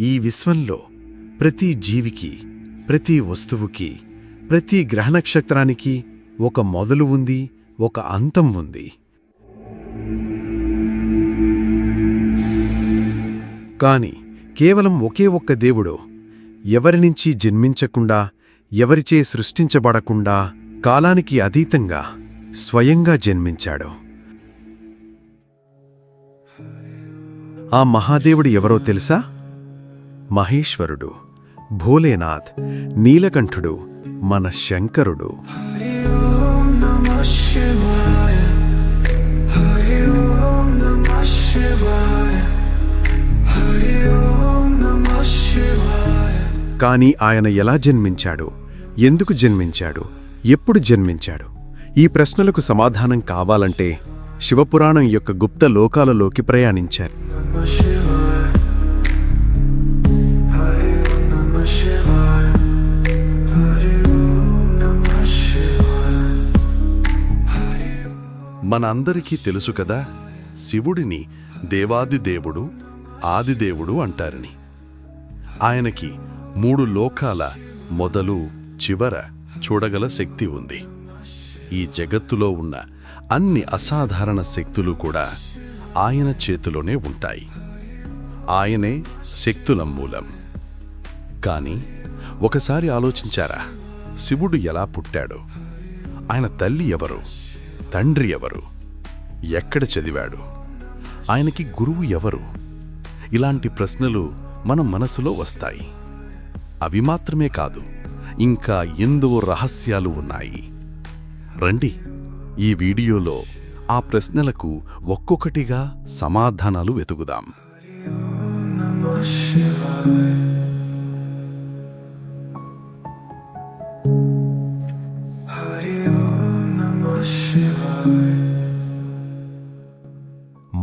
ఈ విశ్వంలో ప్రతి జీవికి ప్రతి వస్తువుకి ప్రతి గ్రహనక్షత్రానికి ఒక మొదలు ఉంది ఒక అంతం ఉంది. కాని కేవలం ఒకే ఒక్క దేవుడు ఎవరినుంచి జన్మించకుండా ఎవరిచే సృష్టించబడకుండా కాలానికి అతీతంగా స్వయంగా జన్మించాడు. ఆ మహాదేవుడు ఎవరో తెలుసా? మహేశ్వరుడు భోలేనాథ్ నీలకంఠుడు మన శంకరుడు. కానీ ఆయన ఎలా జన్మించాడు? ఎందుకు జన్మించాడు? ఎప్పుడు జన్మించాడు? ఈ ప్రశ్నలకు సమాధానం కావాలంటే శివపురాణం యొక్క గుప్త లోకాలలోకి ప్రయాణించారు. మనందరికీ తెలుసు కదా శివుడిని దేవాదిదేవుడు ఆదిదేవుడు అంటారని. ఆయనకి మూడు లోకాల మొదలు చివర చూడగల శక్తి ఉంది. ఈ జగత్తులో ఉన్న అన్ని అసాధారణ శక్తులు కూడా ఆయన చేతిలోనే ఉంటాయి. ఆయనే శక్తుల మూలం. కానీ ఒకసారి ఆలోచించారా శివుడు ఎలా పుట్టాడో? ఆయన తల్లి ఎవరు? తండ్రి ఎవరు? ఎక్కడ చదివాడు? ఆయనకి గురువు ఎవరు? ఇలాంటి ప్రశ్నలు మన మనసులో వస్తాయి. అవి మాత్రమే కాదు ఇంకా ఎందో రహస్యాలు ఉన్నాయి. రండి ఈ వీడియోలో ఆ ప్రశ్నలకు ఒక్కొక్కటిగా సమాధానాలు వెతుకుదాం.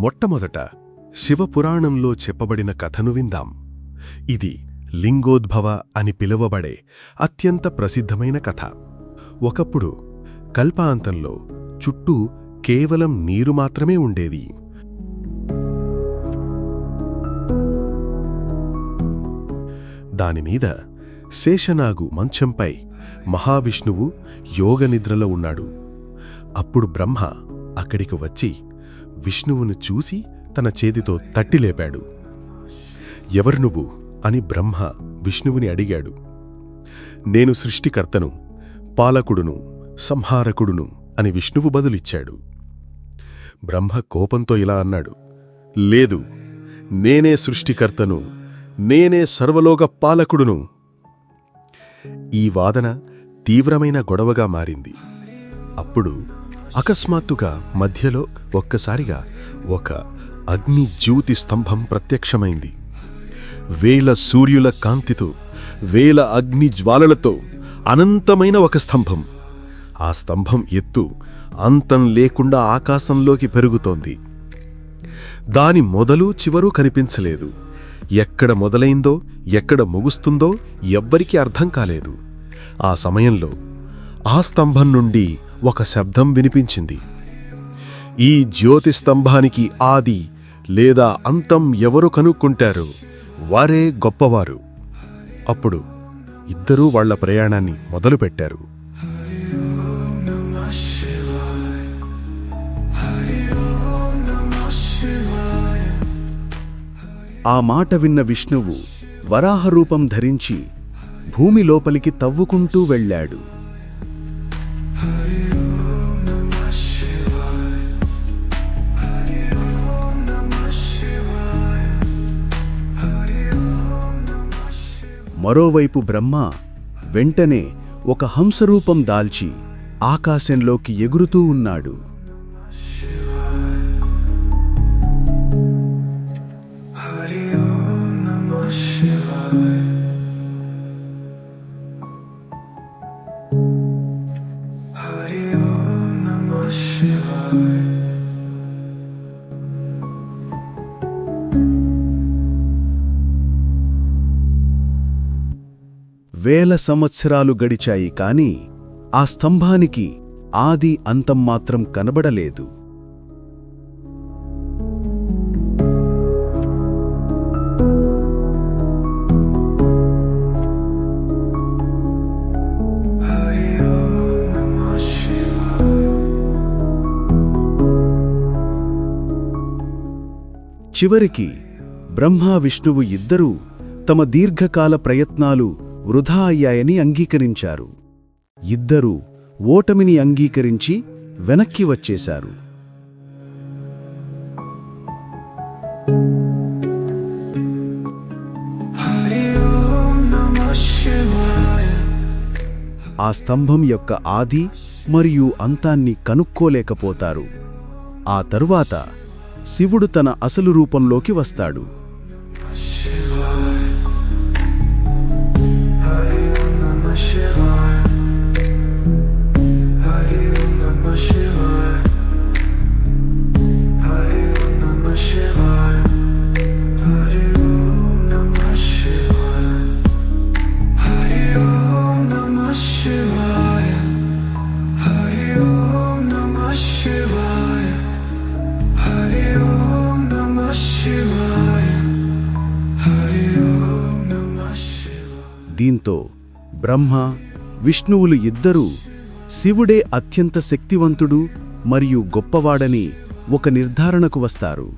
మొట్టమొదట శివపురాణంలో చెప్పబడిన కథను విందాం. ఇది లింగోద్భవ అని పిలువబడే అత్యంత ప్రసిద్ధమైన కథ. ఒకప్పుడు కల్పాంతంలో చుట్టూ కేవలం నీరు మాత్రమే ఉండేది. దానిమీద శేషనాగు మంచంపై మహావిష్ణువు యోగనిద్రలో ఉన్నాడు. అప్పుడు బ్రహ్మ అక్కడికి వచ్చి విష్ణువును చూసి తన చేతితో తట్టి లేపాడు. ఎవరు నువ్వు? అని బ్రహ్మ విష్ణువుని అడిగాడు. నేను సృష్టికర్తను పాలకుడును సంహారకుడును అని విష్ణువు బదులిచ్చాడు. బ్రహ్మ కోపంతో ఇలా అన్నాడు. లేదు నేనే సృష్టికర్తను నేనే సర్వలోక పాలకుడును. ఈ వాదన తీవ్రమైన గొడవగా మారింది. అప్పుడు అకస్మాత్తుగా మధ్యలో ఒక్కసారిగా ఒక అగ్ని జ్యోతి స్తంభం ప్రత్యక్షమైంది. వేల సూర్యుల కాంతితో వేల అగ్ని జ్వాలలతో అనంతమైన ఒక స్తంభం. ఆ స్తంభం ఎత్తు అంతం లేకుండా ఆకాశంలోకి పెరుగుతోంది. దాని మొదలు చివరు కనిపించలేదు. ఎక్కడ మొదలైందో ఎక్కడ ముగుస్తుందో ఎవ్వరికీ అర్థం కాలేదు. ఆ సమయంలో ఆ స్తంభం నుండి ఒక శబ్దం వినిపించింది. ఈ జ్యోతి స్తంభానికి ఆది లేదా అంతం ఎవరు కనుక్కుంటారు? వారే గొప్పవారు. అప్పుడు ఇద్దరూ వాళ్ళ ప్రయాణాన్ని మొదలుపెట్టారు. ఆ మాట విన్న విష్ణువు వరాహరూపం ధరించి భూమి లోపలికి తవ్వుకుంటూ వెళ్ళాడు. మరోవైపు బ్రహ్మ వెంటనే ఒక హంసరూపం దాల్చి ఆకాశంలోకి ఎగురుతూ ఉన్నాడు. వేల సంవత్సరాలు గడిచాయి కాని ఆ స్తంభానికి ఆది అంతం మాత్రం కనబడలేదు. చివరికి బ్రహ్మ విష్ణువు ఇద్దరూ తమ దీర్ఘకాల ప్రయత్నాలు వృధా అయ్యాయని అంగీకరించారు. ఇద్దరూ ఓటమిని అంగీకరించి వెనక్కి వచ్చేశారు. ఆ స్తంభం యొక్క ఆది మరియు అంతాన్ని కనుక్కోలేకపోతారు. ఆ తరువాత శివుడు తన అసలు రూపంలోకి వస్తాడు. దీంతో బ్రహ్మ విష్ణువులు ఇద్దరూ శివుడే అత్యంత శక్తివంతుడు మరియు గొప్పవాడని ఒక నిర్ధారణకు వస్తారు.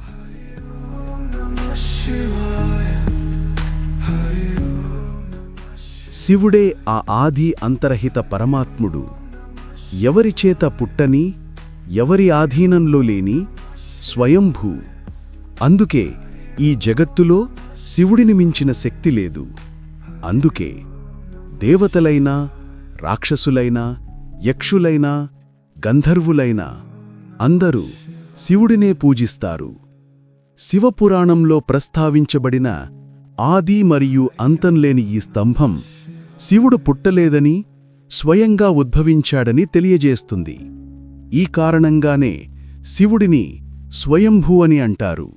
శివుడే ఆ ఆది అంతరహిత పరమాత్ముడు. ఎవరిచేత పుట్టని ఎవరి ఆధీనంలో లేని స్వయంభూ. అందుకే ఈ జగత్తులో శివుడిని మించిన శక్తి లేదు. అందుకే దేవతలైనా రాక్షసులైనా యక్షులైనా గంధర్వులైనా అందరూ శివుడినే పూజిస్తారు. శివపురాణంలో ప్రస్తావించబడిన ఆది మరియు అంతంలేని ఈ స్తంభం శివుడు పుట్టలేదని స్వయంగా ఉద్భవించాడని తెలియజేస్తుంది. ఈ కారణంగానే శివుడిని స్వయంభూ అని అంటారు.